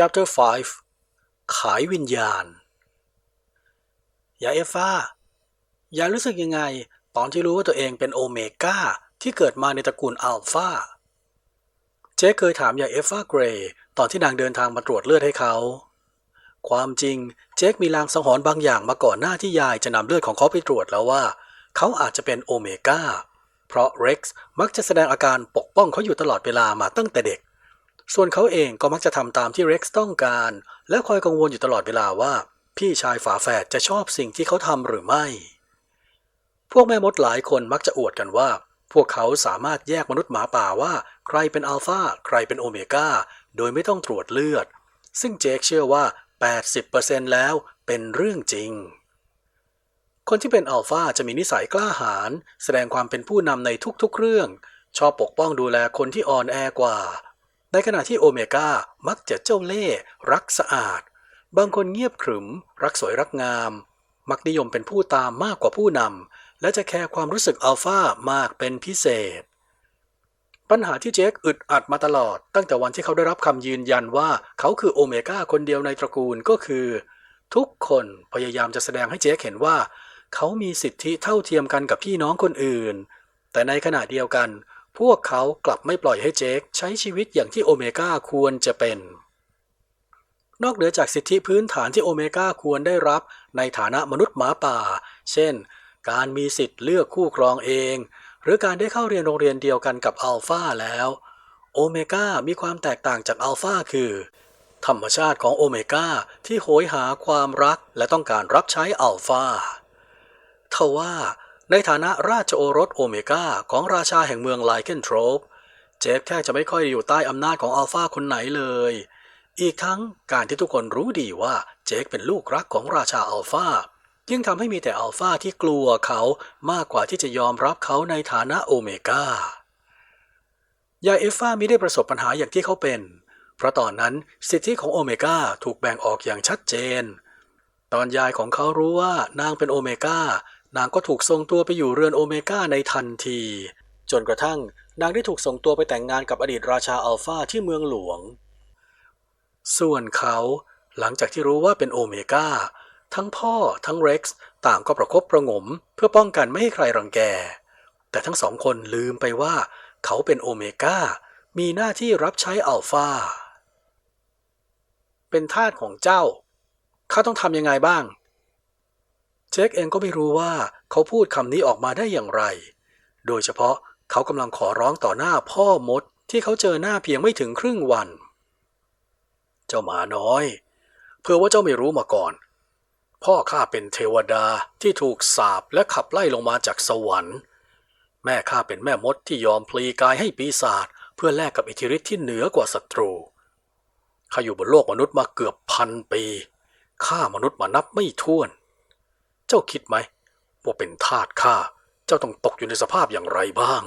Chapter 5 ขายวิญญาณ ยายเอฟ้ายายรู้สึกยังไง ตอนที่รู้ว่าตัวเองเป็นโอเมก้าที่เกิดมาในตระกูลอัลฟาเจ๊เคยถามยายเอฟฟ้าเกรย์ตอนที่นางเดินทางมาตรวจเลือดให้เขา ความจริงเจ๊กมีลางสังหรณ์บางอย่างมาก่อนหน้าที่ยายจะนำเลือดของเขาไปตรวจแล้วว่า เขาอาจจะเป็นโอเมก้าเพราะเร็กซ์มักจะแสดงอาการปกป้องเขาอยู่ตลอดเวลามาตั้งแต่เด็ก ส่วนเขาเองก็มักจะทำตามที่เร็กซ์ต้องการ และคอยกังวลอยู่ตลอดเวลาว่า พี่ชายฝาแฝดจะชอบสิ่งที่เขาทำหรือไม่ พวกแม่มดหลายคนมักจะอวดกันว่า พวกเขาสามารถแยกมนุษย์หมาป่าว่า ใครเป็นอัลฟาใครเป็นโอเมก้าโดยไม่ต้องตรวจเลือด ซึ่งเจคเชื่อว่า 80%แล้วเป็นเรื่องจริง คนที่เป็นอัลฟาจะมีนิสัยกล้าหาญแสดงความเป็นผู้นำในทุกๆเรื่อง ชอบปกป้องดูแลคนที่อ่อนแอกว่า ในขณะที่โอเมก้ามักจะเจ้าเล่ห์รักสะอาด บางคนเงียบขรึม รักสวยรักงาม มักนิยมเป็นผู้ตามมากกว่าผู้นำและจะแคร์ความรู้สึกอัลฟามากเป็นพิเศษ ปัญหาที่เจคอึดอัดมาตลอด ตั้งแต่วันที่เขาได้รับคำยืนยันว่าเขาคือโอเมก้าคนเดียวในตระกูลก็คือ ทุกคนพยายามจะแสดงให้เจคเห็นว่า เขามีสิทธิเท่าเทียมกันกับพี่น้องคนอื่น แต่ในขณะเดียวกัน พวกเขากลับไม่ปล่อยให้เจคใช้ชีวิตอย่างที่โอเมก้าควรจะเป็น นอกเหนือจากสิทธิพื้นฐานที่โอเมก้าควรได้รับในฐานะมนุษย์หมาป่า เช่น การมีสิทธิ์เลือกคู่ครองเอง หรือการได้เข้าเรียนโรงเรียนเดียวกันกับอัลฟาแล้วโอเมก้ามีความแตกต่างจากอัลฟาคือ ธรรมชาติของโอเมก้าที่โหยหาความรักและต้องการรับใช้อัลฟาทว่า ในฐานะราชโอรสโอเมก้าของราชาแห่งเมืองไลเคนทรปเจฟแค่จะไม่ค่อยอยู่ใต้อำนาจของอัลฟาคนไหนเลย อีกทั้งการที่ทุกคนรู้ดีว่าเจคเป็นลูกรักของราชาอัลฟายิ่งทำให้มีแต่อัลฟาที่กลัวเขามากกว่าที่จะยอมรับเขาในฐานะโอเมก้ายายเอฟฟาไม่ได้ประสบปัญหาอย่างที่เขาเป็น เพราะตอนนั้นสิทธิของโอเมก้าถูกแบ่งออกอย่างชัดเจน ตอนยายของเขารู้ว่านางเป็นโอเมก้า นางก็ถูกส่งตัวไปอยู่เรือนโอเมก้าในทันที จนกระทั่งนางได้ถูกส่งตัวไปแต่งงานกับอดีตราชาอัลฟาที่เมืองหลวง ส่วนเขาหลังจากที่รู้ว่าเป็นโอเมก้าทั้งพ่อทั้งเร็กซ์ต่างก็ประคบประงม เพื่อป้องกันไม่ให้ใครรังแก แต่ทั้งสองคนลืมไปว่า เขาเป็นโอเมก้ามีหน้าที่รับใช้อัลฟาเป็นทาสของเจ้า ข้าต้องทำยังไงบ้าง เจคเองก็ไม่รู้ว่าเขาพูดคำนี้ออกมาได้อย่างไร โดยเฉพาะเขากำลังขอร้องต่อหน้าพ่อมดที่เขาเจอหน้าเพียงไม่ถึงครึ่งวัน เจ้าหมาน้อย เพื่อว่าเจ้าไม่รู้มาก่อน พ่อข้าเป็นเทวดาที่ถูกสาปและขับไล่ลงมาจากสวรรค์ แม่ข้าเป็นแม่มดที่ยอมพลีกายให้ปีศาจเพื่อแลกกับอิทธิฤทธิ์ที่เหนือกว่าศัตรูข้าอยู่บนโลกมนุษย์มาเกือบพันปีฆ่ามนุษย์มานับไม่ถ้วน เจ้าคิดไหมว่าเป็นทาสข้าเจ้าต้องตกอยู่ในสภาพอย่างไรบ้าง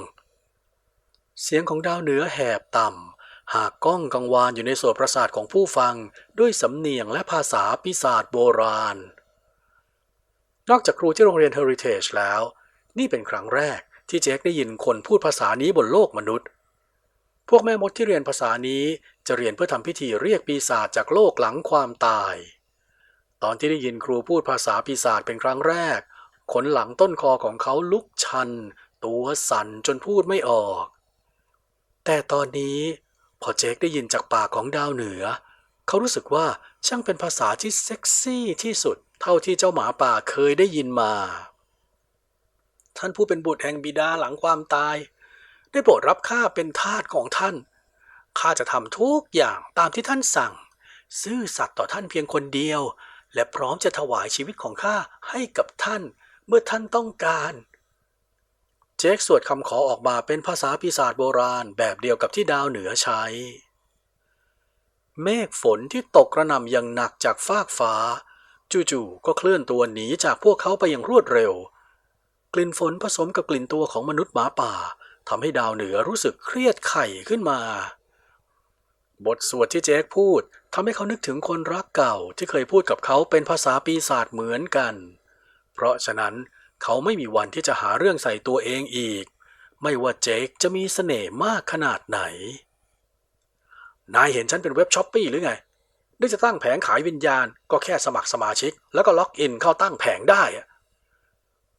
เสียงของดาวเหนือแหบต่ำ หากก้องกังวานอยู่ในส่วนประสาทของผู้ฟังด้วยสำเนียงและภาษาปีศาจโบราณ นอกจากครูที่โรงเรียน Heritage แล้ว นี่เป็นครั้งแรกที่เจคได้ยินคนพูดภาษานี้บนโลกมนุษย์ พวกแม่มดที่เรียนภาษานี้จะเรียนเพื่อทำพิธีเรียกปีศาจจากโลกหลังความตาย ตอนที่ได้ยินครูพูดภาษาปีศาจเป็นครั้งแรก ขนหลังต้นคอของเขาลุกชัน ตัวสั่นจนพูดไม่ออก แต่ตอนนี้พอเจคได้ยินจากปากของดาวเหนือ เขารู้สึกว่าช่างเป็นภาษาที่เซ็กซี่ที่สุดเท่าที่เจ้าหมาป่าเคยได้ยินมา ท่านผู้เป็นบุตรแห่งบิดาหลังความตาย ได้โปรดรับข้าเป็นทาสของท่านข้าจะทำทุกอย่างตามที่ท่านสั่ง ซื่อสัตย์ต่อท่านเพียงคนเดียว และพร้อมจะถวายชีวิตของข้าให้กับท่านเมื่อท่านต้องการ เจคสวดคำขอออกมาเป็นภาษาปีศาจโบราณแบบเดียวกับที่ดาวเหนือใช้ เมฆฝนที่ตกกระหน่ำอย่างหนักจากฟากฟ้า จู่ๆก็เคลื่อนตัวหนีจากพวกเขาไปอย่างรวดเร็ว กลิ่นฝนผสมกับกลิ่นตัวของมนุษย์หมาป่าทำให้ดาวเหนือรู้สึกเครียดไข่ขึ้นมา บทสวดที่เจคพูด ทำให้เขานึกถึงคนรักเก่าที่เคยพูดกับเขาเป็นภาษาปีศาจเหมือนกัน เพราะฉะนั้นเขาไม่มีวันที่จะหาเรื่องใส่ตัวเองอีก ไม่ว่าเจคจะมีเสน่ห์มากขนาดไหน นายเห็นฉันเป็นเว็บช้อปปี้หรือไงนึกจะตั้งแผงขายวิญญาณก็แค่สมัครสมาชิก แล้วก็ล็อกอินเข้าตั้งแผงได้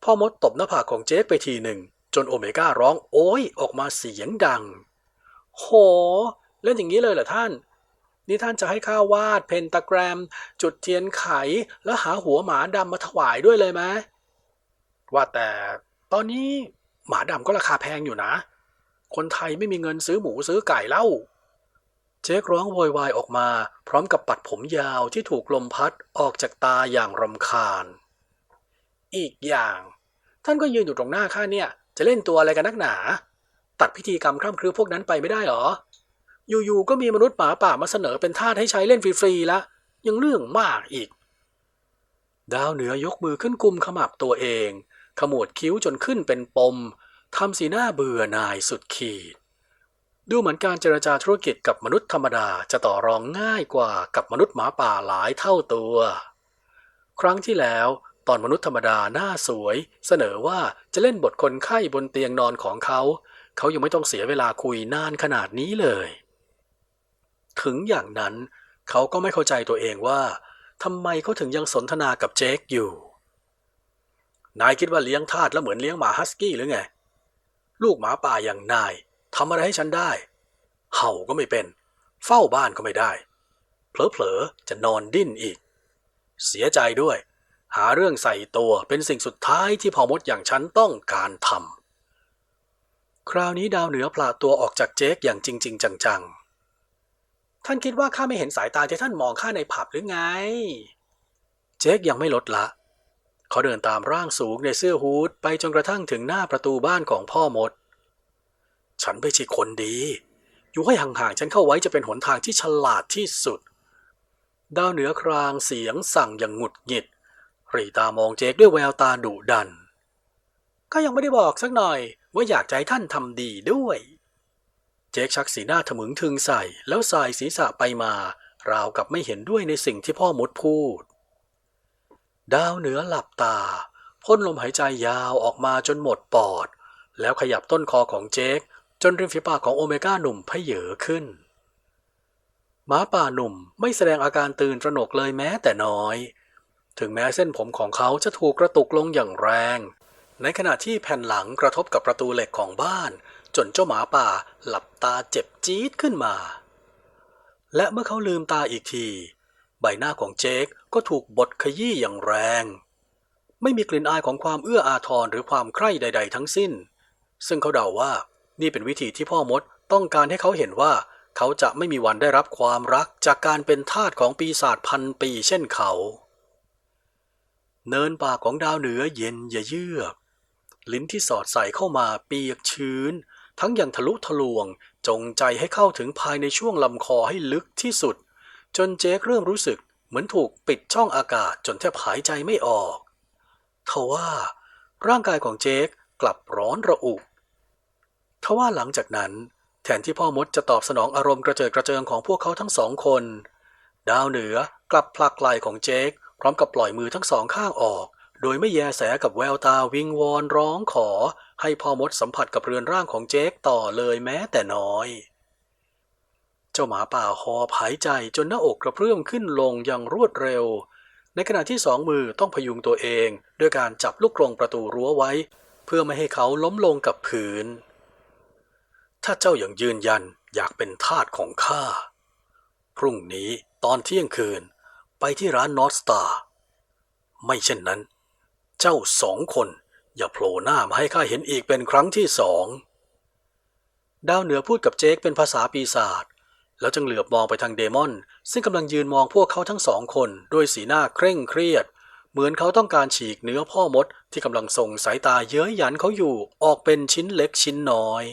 พ่อมดตบหน้าผากของเจคไปทีหนึ่ง จนโอเมก้าร้องโอ้ยออกมาเสียงดัง โห เล่นอย่างนี้เลยเหรอท่าน นี่ท่านจะให้ข้าวาดเพนตาแกรม จุดเทียนไข แล้วหาหัวหมาดำมาถวายด้วยเลยไหมว่าแต่ตอนนี้หมาดำก็ราคาแพงอยู่นะ คนไทยไม่มีเงินซื้อหมูซื้อไก่เล่า เจ๊กร้องโวยวายออกมา พร้อมกับปัดผมยาวที่ถูกลมพัดออกจากตาอย่างรำคาญ อีกอย่าง ท่านก็ยืนอยู่ตรงหน้าข้าเนี่ย จะเล่นตัวอะไรกันนักหนา ตัดพิธีกรรมคร่ำครือพวกนั้นไปไม่ได้หรอ อยู่ๆก็มีมนุษย์หมาป่ามาเสนอเป็นทาสให้ใช้เล่นฟรีๆละยังเรื่องมากอีก ดาวเหนือยกมือขึ้นกุมขมับตัวเอง ขมวดคิ้วจนขึ้นเป็นปมทำสีหน้าเบื่อนายสุดขีด ดูเหมือนการเจรจาธุรกิจกับมนุษย์ธรรมดาจะต่อรองง่ายกว่ากับมนุษย์หมาป่าหลายเท่าตัว ครั้งที่แล้วตอนมนุษย์ธรรมดาหน้าสวย เสนอว่าจะเล่นบทคนไข้บนเตียงนอนของเขา เขายังไม่ต้องเสียเวลาคุยนานขนาดนี้เลย ถึงอย่างนั้นเขาก็ไม่เข้าใจตัวเองว่าทำไมเขาถึงยังสนทนากับเจคอยู่ นายคิดว่าเลี้ยงทาสแล้วเหมือนเลี้ยงหมาฮัสกี้หรือไง ลูกหมาป่าอย่างนายทำอะไรให้ฉันได้ เห่าก็ไม่เป็น เฝ้าบ้านก็ไม่ได้ เผลอๆจะนอนดิ้นอีก เสียใจด้วย หาเรื่องใส่ตัวเป็นสิ่งสุดท้ายที่พอมดอย่างฉันต้องการทำคราวนี้ดาวเหนือพลาตัวออกจากเจ๊กอย่างจริง ๆ จังๆ ท่านคิดว่าข้าไม่เห็นสายตาที่ท่านมองข้าในผับหรือไง เจ๊กยังไม่ลดละ เขาเดินตามร่างสูงในเสื้อฮูดไปจนกระทั่งถึงหน้าประตูบ้านของพ่อมด ฉันไม่ใช่คนดี อยู่ให้ห่างๆฉันเข้าไว้จะเป็นหนทางที่ฉลาดที่สุด ดาวเหนือครางเสียงสั่งอย่างหงุดหงิดรีตามองเจคด้วยแววตาดุดัน ก็ยังไม่ได้บอกสักหน่อยว่าอยากจะให้ท่านทำดีด้วย เจคชักสีหน้าถมึงทึงใส่ แล้วสายศีรษะไปมา ราวกับไม่เห็นด้วยในสิ่งที่พ่อมดพูด ดาวเหนือหลับตาพ่นลมหายใจยาวออกมาจนหมดปอด แล้วขยับต้นคอของเจค จนริมฝีปากของโอเมก้าหนุ่มเพเยอขึ้นหมาป่าหนุ่มไม่แสดงอาการตื่นตระหนกเลยแม้แต่น้อย ถึงแม้เส้นผมของเขาจะถูกกระตุกลงอย่างแรง ในขณะที่แผ่นหลังกระทบกับประตูเหล็กของบ้าน จนเจ้าหมาป่าหลับตาเจ็บจี๊ดขึ้นมา และเมื่อเขาลืมตาอีกที ใบหน้าของเจคก็ถูกบดขยี้อย่างแรง ไม่มีกลิ่นอายของความเอื้ออาทรหรือความใคร่ใด ๆ ทั้งสิ้น ซึ่งเขาเดาว่านี่เป็นวิธีที่พ่อมดต้องการให้เขาเห็นว่า เขาจะไม่มีวันได้รับความรักจากการเป็นทาสของปีศาจพันปีเช่นเขาเนินป่าของดาวเหนือเย็นเยือก ลิ้นที่สอดใส่เข้ามาเปียกชื้น ทั้งอย่างทะลุทะลวง จงใจให้เข้าถึงภายในช่วงลำคอให้ลึกที่สุด จนเจคเริ่มรู้สึกเหมือนถูกปิดช่องอากาศจนแทบหายใจไม่ออกทว่า ร่างกายของเจคกลับร้อนระอุทว่าหลังจากนั้น แทนที่พ่อมดจะตอบสนองอารมณ์กระเจิดกระเจิงของพวกเขาทั้งสองคน ดาวเหนือกลับผลักไหล่ของเจคพร้อมกับปล่อยมือทั้งสองข้างออก โดยไม่แยแสกับแววตาวิงวอนร้องขอ ให้พ่อมดสัมผัสกับเรือนร่างของเจคต่อเลยแม้แต่น้อย เจ้าหมาป่าหอบหายใจจนหน้าอกกระเพื่อมขึ้นลงอย่างรวดเร็ว ในขณะที่สองมือต้องพยุงตัวเองด้วยการจับลูกกรงประตูรั้วไว้ เพื่อไม่ให้เขาล้มลงกับพื้น ถ้าเจ้ายัางยืนยันอยากเป็นทาสของข้าพรุ่งนี้ตอนเที่ยงคืนไปที่ร้านนอตสตาร์ไม่เช่นนั้น เจ้าสองคน อย่าโผล่หน้ามาให้ข้าเห็นอีกเป็นครั้งที่สอง ดาวเหนือพูดกับเจคเป็นภาษาปีศาจแล้วจึงเหลือบมองไปทางเดมอน ซึ่งกำลังยืนมองพวกเขาทั้งสองคนด้วยสีหน้าเคร่งเครียด เหมือนเขาต้องการฉีกเนื้อพ่อมดที่กำลังส่งสายตาเย้ยหยันเขาอยู่ออกเป็นชิ้นเล็กชิ้นน้อย